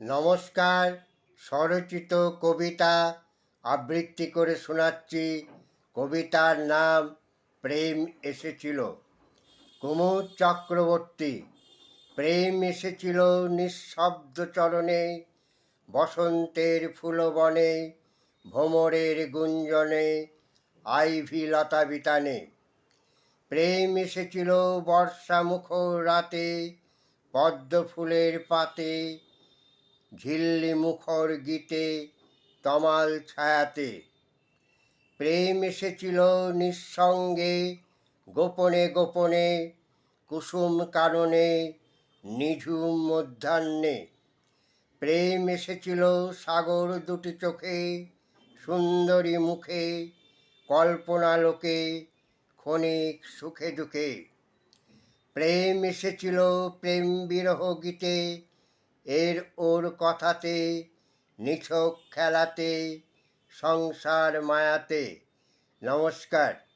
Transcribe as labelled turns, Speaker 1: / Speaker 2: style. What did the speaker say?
Speaker 1: নমস্কার, স্বরচিত কবিতা আবৃত্তি করে শোনাচ্ছি। কবিতার নাম প্রেম এসেছিল। কুমুদ চক্রবর্তী, প্রেম এসেছিল নিঃশব্দ চরণে, বসন্তের ফুলবনে ভ্রমরের গুঞ্জনে, আইভি লতা বিতানে। প্রেম এসেছিল বর্ষামুখর রাতে পদ্ম ফুলের পাতে ঝিল্লি মুখর গীতে তমাল ছায়াতে। প্রেম এসেছিল নিঃসঙ্গে, গোপনে গোপনে, কুসুম কাননে, নিঝুম মধ্যাহ্নে। প্রেম এসেছিল সাগর দুটি চোখে, সুন্দরী মুখে, কল্পনা লোকে, ক্ষণিক সুখে দুঃখে। প্রেম এসেছিল প্রেম বিরহ গীতে এর ওর কথাতে নিছক খেলাতে সংসার মায়াতে। নমস্কার।